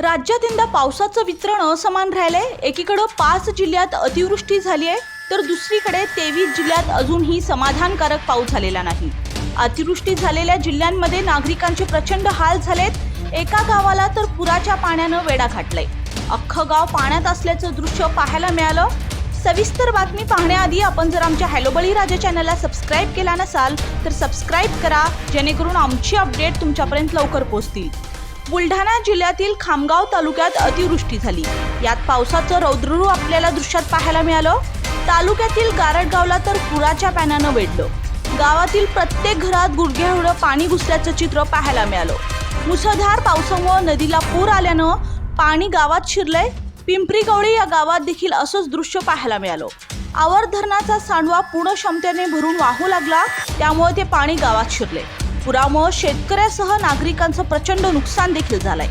राज्यात यंदा पावसाचं वितरण असमान राहिलंय. एकीकडं पाच जिल्ह्यात अतिवृष्टी झाली आहे तर दुसरीकडे तेवीस जिल्ह्यात अजूनही समाधानकारक पाऊस झालेला नाही. अतिवृष्टी झालेल्या जिल्ह्यांमध्ये नागरिकांचे प्रचंड हाल झालेत. एका गावाला तर पुराच्या पाण्यानं वेडा घाटलाय अख्खं गाव पाण्यात असल्याचं दृश्य पाहायला मिळालं. सविस्तर बातमी पाहण्याआधी आपण जर आमच्या हॅलो बळीराजा चॅनलला सबस्क्राईब केला नसाल तर सबस्क्राईब करा जेणेकरून आमची अपडेट तुमच्यापर्यंत लवकर पोहोचतील. बुलढाणा जिल्ह्यातील खामगाव तालुक्यात अतिवृष्टी झाली. यात पावसाचं रौद्ररू आपल्याला दृश्यात पाहायला मिळालं. तालुक्यातील गारटगावला तर पुराच्या पाण्यानं वेढलं. गावातील प्रत्येक घरात गुडघे एवढं पाणी घुसल्याचं चित्र पाहायला मिळालं. मुसळधार पावसामुळे नदीला पूर आल्यानं पाणी गावात शिरलंय. पिंपरी गवळी या गावात देखील असंच दृश्य पाहायला मिळालं. आवर धरणाचा सांडवा पूर्ण क्षमतेने भरून वाहू लागला. त्यामुळे ते पाणी गावात शिरले पुरामुळे शेतकऱ्यासह नागरिकांचं प्रचंड नुकसान देखील झालंय.